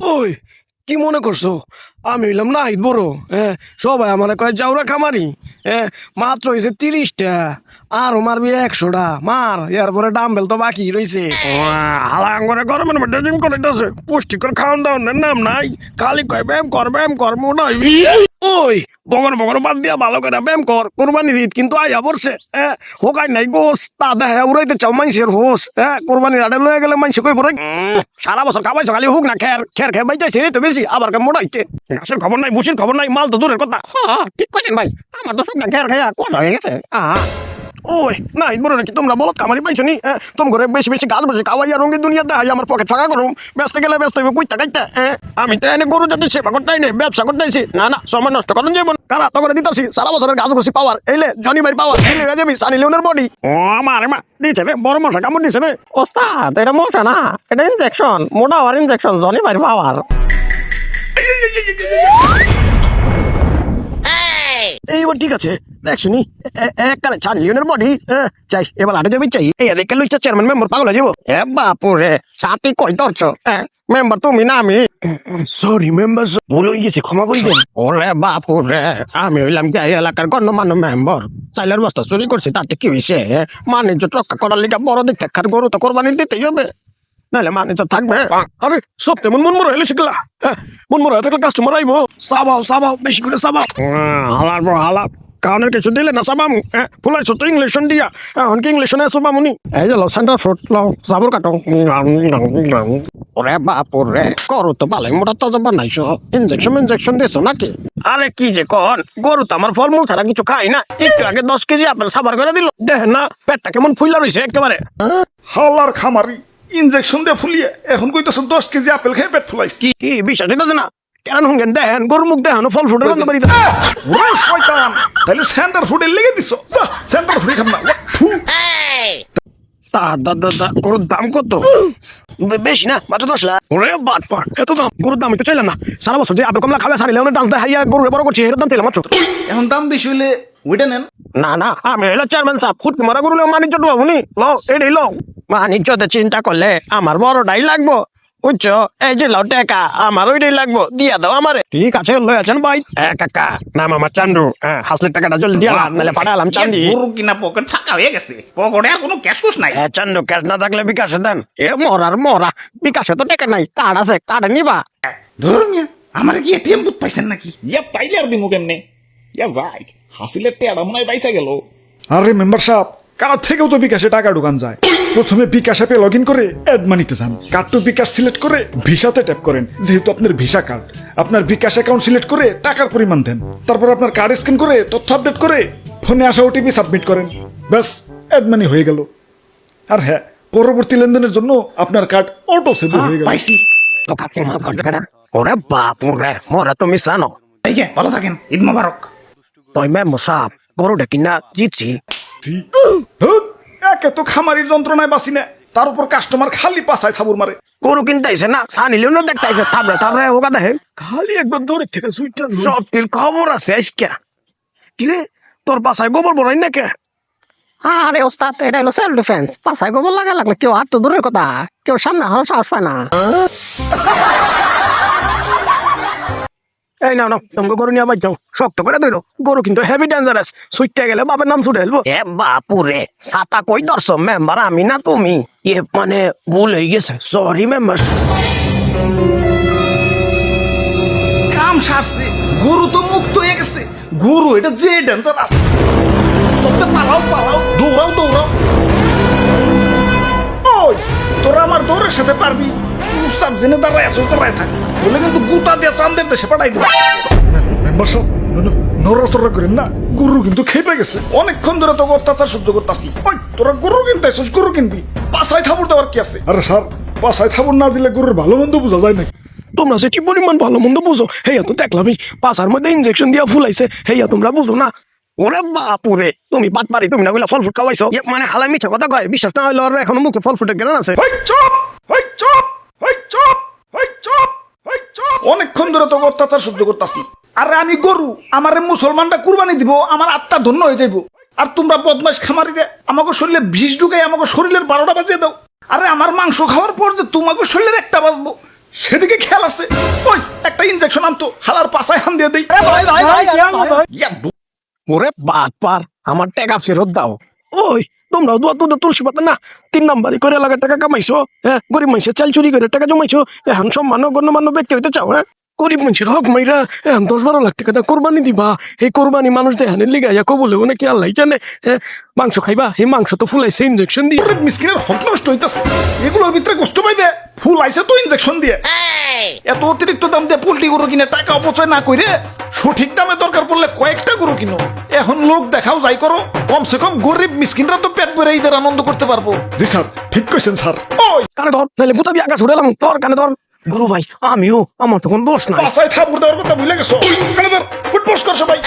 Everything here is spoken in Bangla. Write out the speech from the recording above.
ওই, কি মনে করছ? আমি হইলাম না আইত বড় হ্যাঁ সবাই আমার কয় যাওরা খামারি হ্যাঁ মাত্র হয়েছে তিরিশটা, আরও মারবি একশোটা। মার, এরপরে ডাম্বেল তো বাকি রয়েছে হালাং করে গরমের মধ্যে জিম করে পুষ্টিকর খাওয়ান দাওয়ানের নাম নাই। খালি কয়, ব্যায়াম কর ব্যায়াম কর, মনে হইবি ওই বগর বগর বাদ দিয়া ভালো করে ব্যায়াম কর, কোরবানির ঈদ কিন্তু আয়া পড়ছে হ্যাঁ? হোকাই নাই গোস তা দেখা উড়াইতে চাও মানুষের হোস হ্যাঁ? কোরবানির আড়ে লয়ে গেলে মানুষ কই পড়ে সারা বছর খাবাইছো, খালি হোক না, খের খের খেয়ে বাইতেছে তো বেশি, আবার কে মোটাইছে ঘাসের খবর নাই বসির খবর নাই, মাল তো দূরের কথা। হ্যাঁ ঠিক কইছেন ভাই, আমার তো সব না, খের খেয়ে কোষ হয়ে গেছে। আহ। ওই না বড় নাকি তোমরা বলো কামারি পাইছো নি? হ্যাঁ, তোম ঘরে বেশি বেশি গাছ বসে খাওয়াইয়া রঙের দুনিয়াতে হাই আমার পকেট ফাঁকা করুম ব্যস্ত গেলে ব্যস্ত হইব কইতা কাইতা হ্যাঁ? আমি তো এনে গরু জাতি সেবা করতেই নেই ব্যবসা করতেছি না না সময় নষ্ট করুন যাব কারা? তো করে দিতাছি সারা বছরের গাছ বসি পাওয়ার এইলে জনি ভাই পাওয়ার হয়ে যাবি সানি লিওনের বডি ও আমার মা দিছে রে বড় মশা কামড় দিছে রে। ওস্তাদ এটা মশা না এটা ইনজেকশন মোটা হওয়ার ইনজেকশন জনি বাড়ি পাওয়ার। এইবার ঠিক আছে। দেখছ নি এক কানে চার লিওনের বডি চাই, এবার আটে যাবি, চাই। এই দেখে লুইস্টার চেয়ারম্যান মেম্বার পাগল হয়ে যাব। এ বাপুরে সাথে কই ধরছ? মেম্বার তুমি না আমি? সরি মেম্বার ভুল হয়ে গেছে, ক্ষমা করে দেন। ওরে বাপুরে, আমি হইলাম কি এলাকার গণ্যমান্য মেম্বার চাইলের বস্তা চুরি করছি, তাতে কি হয়েছে বাণিজ্য রক্ষা করার লিগা বড় দিক খার গরু তো কোরবানি দিতেই হবে। নাহলে বাণিজ্য থাকবে। আরে সব তেমন মন মরা হলে শিখলা হ্যাঁ মন মরা থাকলে কাস্টমার আইবো। সাবাও সাবাও বেশি করে সাবাও। হালার বড় হালার। কারণের কিছু দিলে না সাবামু। হ্যাঁ ফুলাইছো তো ইংলিশন দিয়া। এখন কি ইংলিশনে সাবামুনি এই যে সেন্টার ফ্রুট লো জাবর কাটো। ওরে বাপুরে করু তো ভালোই মোটা তাজা বানাইছো। ইনজেকশন ইনজেকশন দিছো নাকি? আরে কি যে কন গরু তো আমার ফলমূল ছাড়া কিছু খাই না। একটু আগে দশ কেজি আপেল সাবার করে দিল। দেখেন না পেটটা কেমন ফুইলা রয়েছে একেবারে। হালার খামারি। ইনজেকশন দিয়ে ফুলিয়ে এখন কইতেছ দশ কেজি আপেল খেয়ে পেট ফুলাইছি। কি কি বিশ্বাস হইতেছে না? কেন হুঙ্গেন দেখেন গরুর মুখ দেখেন ফল ফুটের গন্ধ বাড়িতে ওরে শয়তান। তাহলে সেন্টার ফুডে লেগে দিছ। যা সেন্টার ফুডে খাম না। তা দা দা দা গরুর দাম কত? বেশি না মাত্র দশ লাখ। ওরে বাট পাট এত দাম? গরুর দাম তো চাইলাম না। সারা বছর যে আপেল কমলা খাবে সারিলে অনেক ডান্স দেখাইয়া গরুরে বড় করছি এর দাম চাইলাম মাত্র। এখন দাম বেশি হইলে ওইটা নেন। না না আমি হইল চেয়ারম্যান সাহেব। ফুটকি মারা গরুলে মানিজ্য ডুবাবো নি লো এটাই লো বাণিজ্যতে চিন্তা করলে আমার বড়টাই লাগবো। বুঝছ? এই যে লাও টাকা আমার ওইটাই লাগবো। দিয়া দাও আমারে। ঠিক আছে লই আছেন ভাই। এ কাকা। নাম আমার চান্দু। হ্যাঁ হাসলে টাকাটা জলদি দিয়া নাহলে পাঠালাম চান্দি। গরু কিনা পকেট ফাঁকা হয়ে গেছে। পকেটে আর কোনো ক্যাশ কুশ নাই। এ চান্দু ক্যাশ না থাকলে বিকাশে দেন। এ মরার মরা। বিকাশে তো টাকা নাই। কার্ড আছে কার্ড নিবা। ধরুন আমার কি এটিএম বুথ পাইছেন নাকি? ইয়া পাইলে আর দিমু কেমনে? ইয়া ভাই হাসিলের টেয়ারা মনে হয় পাইসা গেল। আরে মেম্বার সাহেব কার থেকেও তো বিকাশে টাকা ঢুকান যায়? প্রথমে বিকাশ অ্যাপে লগ ইন করে অ্যাড মানিতে যান। কার্ড টু বিকাশ সিলেক্ট করে ভিসাতে ট্যাপ করেন। যেহেতু আপনার ভিসা কার্ড আপনার বিকাশ অ্যাকাউন্ট সিলেক্ট করে টাকার পরিমাণ দেন। তারপর আপনার কার্ড স্ক্যান করে তথ্য আপডেট করে ফোনে আসা ওটিপি সাবমিট করেন। ব্যাস অ্যাড মানি হয়ে গেল। আর হ্যাঁ পরবর্তী লেনদেনের জন্য আপনার কার্ড অটো সেভ হয়ে গেল। পাইছি। ওরে বাপু রে মরা এই যে, ভালো থাকেন। ঈদ মোবারক। তুই মে মুসাব গরুটা কিনা জিতছি। ধুৎ, একে তো খামারির যন্ত্রণায় বাসি না। তার উপর কাস্টমার খালি পাছায় থাবুর মারে। গরু কিনতে আইছে না? সানি লিওনও দেখতে আইছে তারপরে তারপরে ওকা দেখে খালি একবার দূরের থেকে সুইটটা সব খবর আছে আজকে? কিরে তোর বাসায় গোবর বড়াই না কে আরে ওস্তাদ এটা হলো সেলফ ডিফেন্স পাশায় গোবর লাগা লাগলে কেউ আর তো দূরের কথা। কেউ সামনে হারা সাহস পায় না। এই না না তোমাকে গরু নিয়ে আবার যাও। শক্ত করে ধরো গরু কিন্তু হেভি ডেঞ্জারাস সুইটটা গেলে বাপের নাম ছুটে হেলবো এ বাপুরে ছাতা কই ধরছ মেম্বার আমি না তুমি? এ মানে ভুল হয়ে গেছে। সরি মেম্বার কাম সারছে। গরু তো মুক্ত হয়ে গেছে। গরু এটা যে ডেঞ্জার আছে সবতে পালাও পালাও দৌড়াও দৌড়াও। ওই তোরা আমার দৌড়ের সাথে পারবি? চুপচাপ জেনে দাঁড়ায় আছো দাঁড়ায় থাক। বলে কিন্তু গুতা দিয়ে চান্দের দেশে পাঠাই দিবে। মেম্বার সব নড়াচড়া করেন না গরু কিন্তু খেপে গেছে। অনেকক্ষণ ধরে তোকে অত্যাচার সহ্য করতাছি। ওই তোরা গরু কিনতে গরু কিনবি। থাবুর দেওয়ার কি আছে? আরে স্যার থাবুর না দিলে গরুর ভালো মন্দ বোঝা যায় নাকি? তোমরা সে কি পরিমাণ ভালো মন্দ বুঝো হেয়া তো দেখলামই। পাশার মধ্যে ইনজেকশন দিয়া ফুলাইছে হেয়া তোমরা বুঝো না। ওরে বাপুরে তুমি বাট পারি তুমি না বলে ফল ফুট খাওয়াইছো মানে হালাই মিঠা কথা কয় বিশ্বাস না হইল এখনও মুখে ফল ফুটের জ্ঞান আছে চপ হই চপ হই চপ হই চপ অনেকক্ষণ ধরে তোকে অত্যাচার সহ্য করতাছি। আরে আমি গরু আমারে মুসলমানটা কুরবানি দিব আমার আত্মা ধন্য হয়ে যাইব। আর তোমরা বদমাস খামারিরে আমাকে শরীরে বিষ ঢুকাই আমাকে শরীরের বারোটা বাজিয়ে দাও। আরে আমার মাংস খাওয়ার পর যে তোমাকে শরীরের একটা বাজবো সেদিকে খেয়াল আছে। ওই একটা ইনজেকশন আনতো হালার পাশায় হান দিয়ে দেই। ওরে বাদ পার আমার টাকা ফেরত দাও। ওই তোমরা দুয়া দুধ তুলসী পাতা না তিন নাম্বারই করে লাগার টাকা কামাইছো হ্যাঁ? গরিব মানুষের চাল চুরি করে টাকা জমাইছো এখন সম্মান গণ্যমান্য ব্যক্তি হইতে চাও হ্যাঁ? গরিব মানুষের হক মাইরা এখন দশ বারো লাখ টাকা কোরবানি দিবা। এই কোরবানি মানুষ দেহানের লিগাইয়া কবলে নাকি আল্লাহ জানে? হ্যাঁ মাংস খাইবা? এই মাংস তো ফুলাইছে ইনজেকশন দিয়ে। মিসকিনের হক নষ্ট হইতাছে। এগুলোর ভিতরে কষ্ট পাইবে? ফুল আইছে তো ইনজেকশন দিয়ে। এত অতিরিক্ত দাম দিয়ে পোল্ট্রি গরু কিনে টাকা অপচয় না কইরে সঠিক দামে দরকার পড়লে কয়েকটা গরু কিনো। এখন লোক দেখাও যাই করো কমসে কম গরিব মিসকিনরা তো পেট ভরে ঈদের আনন্দ করতে পারব। জি স্যার ঠিক কইছেন স্যার। ওই! কানে ধর নাহলে বুতা দিয়ে আঁকা ছুড়েলাম তোর কানে ধর। গুরু ভাই আমিও আমার তখন কোনো দোষ নাই। বাসায় থাপুর দেওয়ার কথা ভুলে গেছো? ফুটবস কর সবাই।